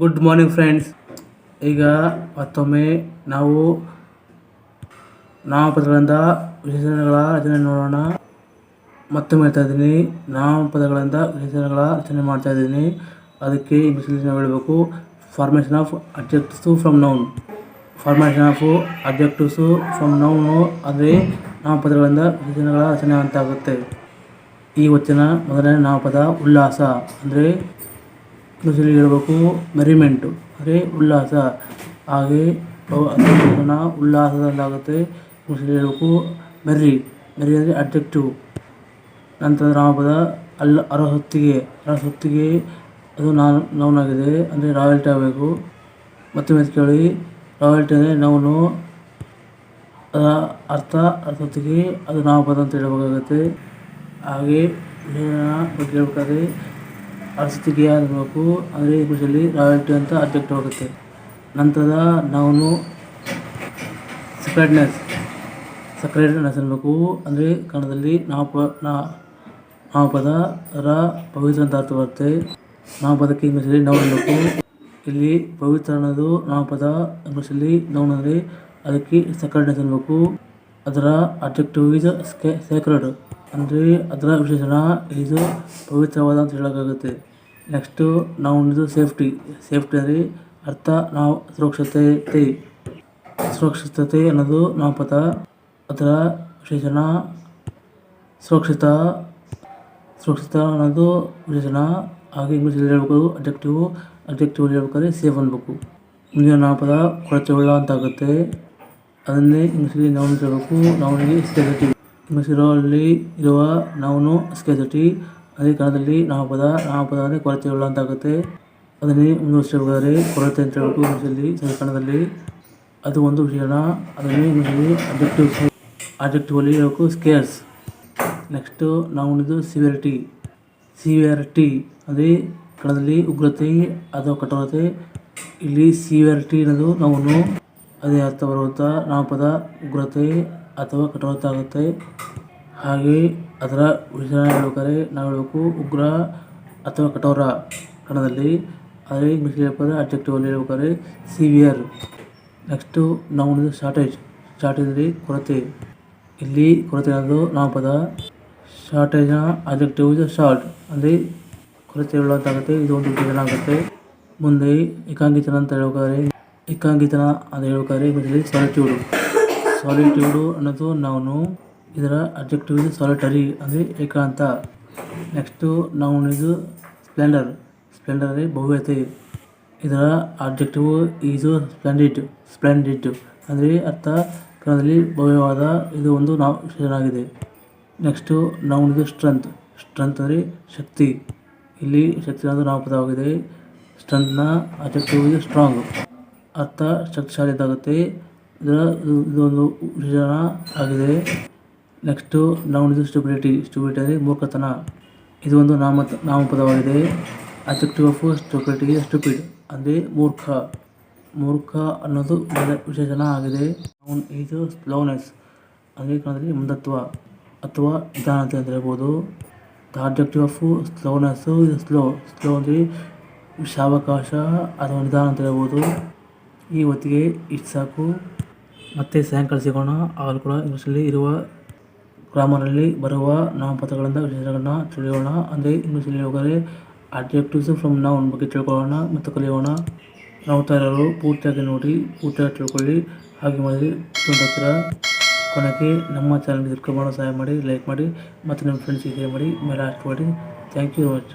Good morning friends ಈಗ ಮತ್ತೊಮ್ಮೆ ನಾವು ನಾಮಪದಗಳಿಂದ ವಿಶೇಷಣಗಳ ರಚನೆ ನೋಡೋಣ. ಮತ್ತೊಮ್ಮೆ ಹೇಳ್ತಾ ಇದ್ದೀನಿ, ನಾಮಪದಗಳಿಂದ ವಿಶೇಷಣಗಳ ರಚನೆ ಮಾಡ್ತಾ ಇದ್ದೀನಿ. ಅದಕ್ಕೆ ನಾವು ಹೇಳಬೇಕು formation of objectives from noun formation of objectives from noun ಅಂದರೆ ನಾಮಪದಗಳಿಂದ ವಿಶೇಷಣಗಳ ರಚನೆ ಅಂತ ಆಗುತ್ತೆ. ಈ ವಚನ ಮೊದಲನೇ ನಾಮಪದ ಉಲ್ಲಾಸ ಅಂದರೆ ಇಂಗ್ಲೀಷಲ್ಲಿ ಹೇಳ್ಬೇಕು ಮೆರಿಮೆಂಟು ಅಂದರೆ ಉಲ್ಲಾಸ. ಹಾಗೆ ಜನ ಉಲ್ಲಾಸದಲ್ಲಾಗುತ್ತೆ. ಇಂಗ್ಲೀಷಲ್ಲಿ ಹೇಳಬೇಕು ಮೆರ್ರಿ ಮೆರಿ ಅಂದರೆ ಅಡ್ಜೆಕ್ಟಿವ್ ನಂತರ ನಾಮಪದ ಅಲ್ಲ, ಅರಹೊತ್ತಿಗೆ. ಅರಹೊತ್ತಿಗೆ ಅದು ನಾನು ನೌನ್ ಆಗಿದೆ. ಅಂದರೆ ರಾಯಲ್ಟಿ ಆಗಬೇಕು. ಮತ್ತೊಮ್ಮೆ ಕೇಳಿ. ರಾಯಲ್ಟಿ ಅಂದರೆ ನೌನು ಅದ ಅರ್ಥ ಅರ್ಥೊತ್ತಿಗೆ ಅದು ನಾಮಪದ ಅಂತ ಹೇಳಬೇಕಾಗುತ್ತೆ. ಹಾಗೆ ಬಗ್ಗೆ ಹೇಳ್ಬೇಕಾದ್ರೆ ಅರಸತಿಗೆ ಆಗಬೇಕು. ಅಂದರೆ ಇಂಗ್ಲೀಷಲ್ಲಿ ರಾಯಲ್ಟಿ ಅಂತ ಅಬ್ಜೆಕ್ಟ್ ಹೋಗುತ್ತೆ. ನಂತರ ನಾವು ಸಕ್ರೆಡ್ನೆಸ್ ಸಕ್ರೆಡ್ನೆಸ್ ಅನ್ನಬೇಕು ಅಂದರೆ ಕನ್ನಡದಲ್ಲಿ ನಾವು ನಾಮಪದ ರ ಪವಿತ್ರ ಅಂತ ಅರ್ಥ ಬರುತ್ತೆ. ನಾಮಪದಕ್ಕೆ ಇಂಗ್ಲೀಷಲ್ಲಿ ನೌನ್ ಅನ್ನಬೇಕು ಇಲ್ಲಿ ಪವಿತ್ರ ಅನ್ನೋದು ನಾಮಪದ ಇಂಗ್ಲೀಷಲ್ಲಿ ನೌನ್ ಅಂದರೆ ಅದಕ್ಕೆ ಸಕ್ರೆಡ್ನೆಸ್ ಅನ್ನಬೇಕು ಅದರ ಅಬ್ಜೆಕ್ಟಿವ್ ಇಸ್ ಸೇಕ್ರೆಡ್ ಅಂದರೆ ಅದರ ವಿಶೇಷಣ ಇದು ಪವಿತ್ರವಾದ ಅಂತ ಹೇಳೋಕ್ಕಾಗುತ್ತೆ. ನೆಕ್ಸ್ಟು ನಾವು ಇದು ಸೇಫ್ಟಿ ಸೇಫ್ಟಿ ಅಂದರೆ ಅರ್ಥ ನಾವು ಸುರಕ್ಷತೆ ಸುರಕ್ಷಿತತೆ ಅನ್ನೋದು ನಾಮಪದ ಅದರ ವಿಶೇಷಣ ಸುರಕ್ಷಿತ. ಸುರಕ್ಷಿತ ಅನ್ನೋದು ವಿಶೇಷಣ ಹಾಗೆ ಇಂಗ್ಲೀಷಲ್ಲಿ ಹೇಳ್ಬೇಕು ಅಬ್ಜೆಕ್ಟಿವ್ ಅಬ್ಜೆಕ್ಟಿವ್ ಹೇಳ್ಬೇಕಾದ್ರೆ ಸೇಫ್ ಅನ್ಬೇಕು. ಮುಂದಿನ ನಾಮಪದ ಕೊಳಚೆ ಉಳ್ಳ ಅಂತ ಆಗುತ್ತೆ. ಅದನ್ನೇ ಇಂಗ್ಲೀಷಲ್ಲಿ ನಾವು ಹೇಳ್ಬೇಕು. ನಾವು ಸ್ಕೆಸಿಟಿ ಇಂಗ್ಲೀಷಲ್ಲಿ ಇರುವ ನಾವು ಸ್ಕೆಸಿಟಿ ಅದೇ ಕಾಲದಲ್ಲಿ ನಾಮಪದ ನಾಮಪದ ಅಂದರೆ ಕೊರತೆ ಅಂತಾಗುತ್ತೆ ಅದನ್ನೇ ಮುಂದುವರಿಸಬೇಕಾದ್ರೆ ಕೊರತೆ ಅಂತ ಹೇಳ್ಬಿಟ್ಟು ಸರಿ ಕನ್ನಡದಲ್ಲಿ ಅದು ಒಂದು ವಿಷಯನ ಅದನ್ನೇ ಅಬ್ಜೆಕ್ಟಿವ್ ಅಬ್ಜೆಕ್ಟಿವಲ್ಲಿ ಹೇಳಬೇಕು ಸ್ಕೇರ್ಸ್ ನೆಕ್ಸ್ಟು ನಾವು ಇದು ಸಿವಿಯರಿಟಿ ಸಿವಿಯರಿಟಿ ಅದೇ ಕಣದಲ್ಲಿ ಉಗ್ರತೆ ಅಥವಾ ಕಠೋರತೆ. ಇಲ್ಲಿ ಸಿವಿಯರಿಟಿ ಅನ್ನೋದು ನಾವು ಅದೇ ಅರ್ಥ ಬರುವಂಥ ನಾಮಪದ ಉಗ್ರತೆ ಅಥವಾ ಕಠೋರತೆ ಆಗುತ್ತೆ ಹಾಗೆ ಅದರ ವಿಚಾರಣೆ ಹೇಳ್ಬೇಕಾದ್ರೆ, ನಾವು ಹೇಳಬೇಕು ಉಗ್ರ ಅಥವಾ ಕಠೋರ ಕನ್ನಡದಲ್ಲಿ ಅದೇ ಪದ ಹೇಳ್ಬೇಕಾದ್ರೆ ಅಬ್ಜೆಕ್ಟಿವಲ್ಲಿ ಹೇಳ್ಬೇಕಾದ್ರೆ ಸಿವಿಯರ್ ನೆಕ್ಸ್ಟು ನಾವು ಶಾರ್ಟೇಜ್ ಶಾರ್ಟೇಜ್ ಶಾರ್ಟೇಜಲ್ಲಿ ಕೊರತೆ. ಇಲ್ಲಿ ಕೊರತೆ ಅನ್ನೋದು ನಾಮಪದ ಶಾರ್ಟೇಜ್ನ ಅಬ್ಜೆಕ್ಟಿವ್ ಇಸ್ ಶಾರ್ಟ್ ಅಂದರೆ ಕೊರತೆ ಹೇಳುವಂತಾಗುತ್ತೆ, ಇದು ಒಂದು ವಿಶೇಷಣ ಆಗುತ್ತೆ. ಮುಂದೆ ಏಕಾಂಗಿತನ ಅಂತ ಹೇಳ್ಬೇಕಾದ್ರೆ ಏಕಾಂಗಿತನ ಅಂತ ಹೇಳ್ಬೇಕಾದ್ರೆ ಇಂಗ್ಲೀಷಲ್ಲಿ ಸಾಲಿಟ್ಯೂಡು ಸಾಲಿಟ್ಯೂಡು ಅನ್ನೋದು ನಾವು ಇದರ ಅಬ್ಜೆಕ್ಟಿವ್ ಇದು ಸಾಲಿಟರಿ ಅಂದರೆ ಏಕಾಂತ. ನೆಕ್ಸ್ಟು ನಾವು ಇದು ಸ್ಪ್ಲೆಂಡರ್ ಸ್ಪ್ಲೆಂಡರ್ ಅಂದರೆ ಭವ್ಯತೆ ಇದರ ಆಬ್ಜೆಕ್ಟಿವ್ ಈಸು ಸ್ಪ್ಲೆಂಡಿಡ್ ಸ್ಪ್ಲೆಂಡಿಡ್ ಅಂದರೆ ಅರ್ಥ ಕನ್ನಡದಲ್ಲಿ ಭವ್ಯವಾದ ಇದು ಒಂದು ನಾವು ಆಗಿದೆ. ನೆಕ್ಸ್ಟು ನಾವು ಇದು ಸ್ಟ್ರೆಂತ್ ಸ್ಟ್ರೆಂತ್ ಅಂದರೆ ಶಕ್ತಿ. ಇಲ್ಲಿ ಶಕ್ತಿ ಅನ್ನೋದು ನಾಮಪದವಾಗಿದೆ ಸ್ಟ್ರೆಂತ್ನ ಅಬ್ಜೆಕ್ಟಿವ್ ಇದು ಸ್ಟ್ರಾಂಗ್ ಅರ್ಥ ಶಕ್ತಿಶಾಲಿ ಇದಾಗುತ್ತೆ. ಇದರ ಇದು ಇದೊಂದು ವಿಧಾನ ಆಗಿದೆ ನೆಕ್ಸ್ಟು ನಾವು ಇದು ಸ್ಟುಬಿಲಿಟಿ ಸ್ಟುಬಿಲಿಟಿ ಅಂದರೆ ಮೂರ್ಖತನ. ಇದು ಒಂದು ನಾಮ, ನಾಮಪದವಾಗಿದೆ. ಅಬ್ಜೆಕ್ಟಿವ್ ಆಫ್ ಸ್ಟುಬಿಲಿಟಿಗೆ ಸ್ಟುಪಿಡ್ ಅಂದರೆ ಮೂರ್ಖ. ಮೂರ್ಖ ಅನ್ನೋದು ವಿಶೇಷಣ ಆಗಿದೆ. ನೌನ್ ಇದು ಸ್ಲೋನೆಸ್ ಅಂದರೆ ಕನ್ನಡದಲ್ಲಿ ಮುಂದತ್ವ ಅಥವಾ ನಿಧಾನತೆ ಅಂತ ಹೇಳ್ಬೋದು. The objective of slowness slow slow ಅಂದರೆ ವಿಶಾವಕಾಶ ಅಥವಾ ನಿಧಾನ ಅಂತ ಹೇಳ್ಬೋದು. ಈ ಹೊತ್ತಿಗೆ ಇಷ್ಟು ಸಾಕು ಮತ್ತೆ ಸಾಯಂಕಾಲ ಸಿಗೋಣ. ಆಗಲೂ ಕೂಡ ಇಂಗ್ಲೀಷಲ್ಲಿ ಇರುವ ಗ್ರಾಮರಲ್ಲಿ ಬರುವ ನಾಮಪದಗಳಿಂದ ವಿಶೇಷಗಳನ್ನ ತಿಳಿಯೋಣ. ಅಂದರೆ ಇಂಗ್ಲೀಷಲ್ಲಿ ಹೋದರೆ ಅಡ್ಜೆಕ್ಟಿವ್ಸ್ ಫ್ರಮ್ ನೌನ್ ಬಗ್ಗೆ ತಿಳ್ಕೊಳ್ಳೋಣ ಮತ್ತು ಕಲಿಯೋಣ. ನಾವು ಇರೋರು ಪೂರ್ತಿಯಾಗಿ ನೋಡಿ, ಪೂರ್ತಿಯಾಗಿ ತಿಳ್ಕೊಳ್ಳಿ. ಹಾಗೆ ಮಾಡಿ ಹತ್ತಿರ ಕೊನೆಗೆ ನಮ್ಮ ಚಾನಲ್ಗೆ ಸಬ್ಸ್ಕ್ರೈಬ್ ಸಹಾಯ ಮಾಡಿ ಲೈಕ್ ಮಾಡಿ ಮತ್ತು ನಿಮ್ಮ ಫ್ರೆಂಡ್ಸಿಗೆ ಶೇರ್ ಮಾಡಿ. ಮೇಲೆ ಹಾಕಿ ಮಾಡಿ ಥ್ಯಾಂಕ್ ಯು ವೆರಿ ಮಚ್